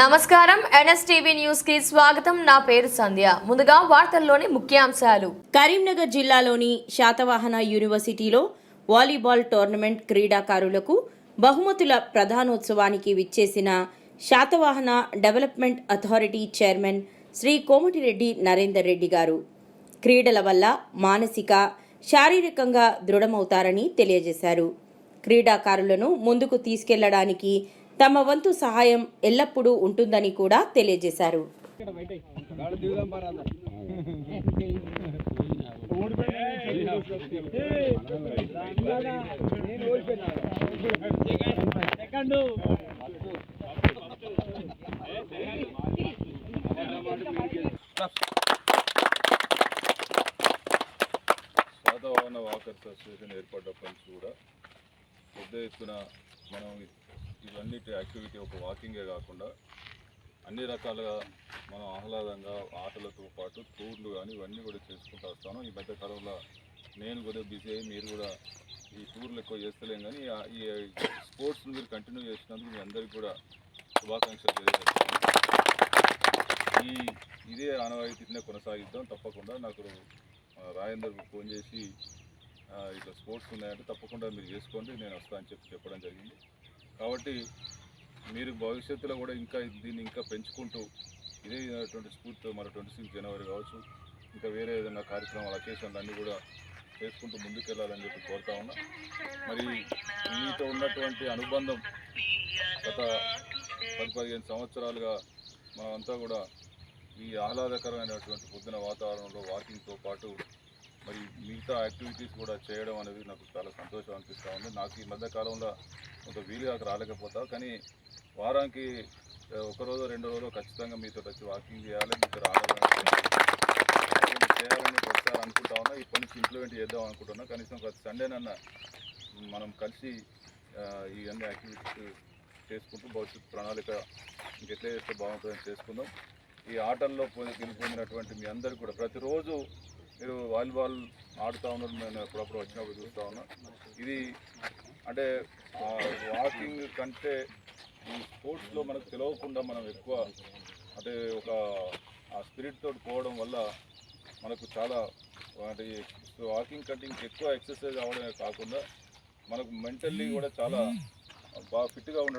నమస్కారం. ఎన్ఎస్టీవీ న్యూస్కి స్వాగతం. నా పేరు సంధ్య. ముందుగా వార్తల్లోని ముఖ్యాంశాలు. కరీంనగర్ జిల్లాలోని శాతవాహన యూనివర్సిటీలో వాలీబాల్ టోర్నమెంట్ క్రీడాకారులకు బహుమతుల ప్రధానోత్సవానికి విచ్చేసిన Satavahana development authority chairman Shri Komatireddy Narender Reddy గారు క్రీడల వల్ల మానసిక శారీరకంగా దృఢమవుతారని తెలియజేశారు. క్రీడాకారులను ముందుకు తీసుకెళ్ళడానికి తమ వంతు సహాయం ఎల్లప్పుడూ ఉంటుందని కూడా తెలియజేశారు. శాతవాహన వాకర్స్ అసోసియేషన్ ఏర్పడ్డ నుంచి కూడా పెద్ద ఎత్తున మనం ఇవన్నిటి యాక్టివిటీ ఒక వాకింగే కాకుండా అన్ని రకాలుగా మనం ఆహ్లాదంగా ఆటలతో పాటు టూర్లు కానీ ఇవన్నీ కూడా చేసుకుంటూ వస్తాను. ఈ మధ్య కాలంలో నేను కూడా బిజీ అయ్యి మీరు కూడా ఈ టూర్లు ఎక్కువ చేస్తలేం కానీ ఈ స్పోర్ట్స్ మీరు కంటిన్యూ చేసినందుకు మీ అందరికీ కూడా శుభాకాంక్షలు తెలియజేస్తాను ఈ ఇదే ఆనవాయితీనే కొనసాగిద్దాం. తప్పకుండా నాకు రాజేందర్ ఫోన్ చేసి ఇట్లా స్పోర్ట్స్ ఉన్నాయంటే తప్పకుండా మీరు చేసుకోండి. నేను వస్తా అని చెప్పి చెప్పడం జరిగింది. కాబట్టి మీరు భవిష్యత్తులో కూడా ఇంకా దీన్ని ఇంకా పెంచుకుంటూ ఇదే విధమైనటువంటి స్ఫూర్తితో మన ట్వంటీ సిక్స్ జనవరి కావచ్చు ఇంకా వేరే ఏదైనా కార్యక్రమాలు అకేషన్లు అన్నీ కూడా చేసుకుంటూ ముందుకెళ్ళాలని చెప్పి కోరుతా ఉన్నా. మరి మీతో ఉన్నటువంటి అనుబంధం గత పది పదిహేను సంవత్సరాలుగా మనమంతా కూడా ఈ ఆహ్లాదకరమైనటువంటి పొద్దున వాతావరణంలో వాకింగ్తో పాటు మరి మిగతా యాక్టివిటీస్ కూడా చేయడం అనేది నాకు చాలా సంతోషం అనిపిస్తూ ఉంది. నాకు ఈ మధ్య కాలంలో కొంత వీలుగా రాలేకపోతా కానీ వారానికి ఒకరోజు ఒక రోజు రెండు రోజులు ఖచ్చితంగా మీతో వచ్చి వాకింగ్ చేయాలి మీతో రావాలని చేయాలని ఒకసారి అనుకుంటా ఉన్నా ఇప్పటి నుంచి ఇంప్లిమెంట్ చేద్దాం అనుకుంటున్నా. కనీసం ప్రతి సండేనన్నా మనం కలిసి ఇవన్నీ యాక్టివిటీస్ చేసుకుంటూ భవిష్యత్ ప్రణాళిక ఇంకెట్లా చేస్తే బాగుంటుందని చేసుకుందాం. ఈ ఆటల్లో పొంది గెలుపొందినటువంటి మీ అందరికీ కూడా ప్రతిరోజు మీరు వాలీబాల్ ఆడుతూ ఉన్నారు నేను అప్పుడప్పుడు వచ్చినప్పుడు చూస్తూ ఉన్నా. ఇది అంటే వాకింగ్ కంటే ఈ స్పోర్ట్స్లో మనకు తెలియకుండా మనం ఎక్కువ అంటే ఒక ఆ స్పిరిట్ తోటి పోవడం వల్ల మనకు చాలా అంటే వాకింగ్ కంటే ఇంకెక్కువ ఎక్సర్సైజ్ అవ్వడమే కాకుండా మనకు మెంటల్లీ కూడా చాలా బాగా ఫిట్గా ఉండడం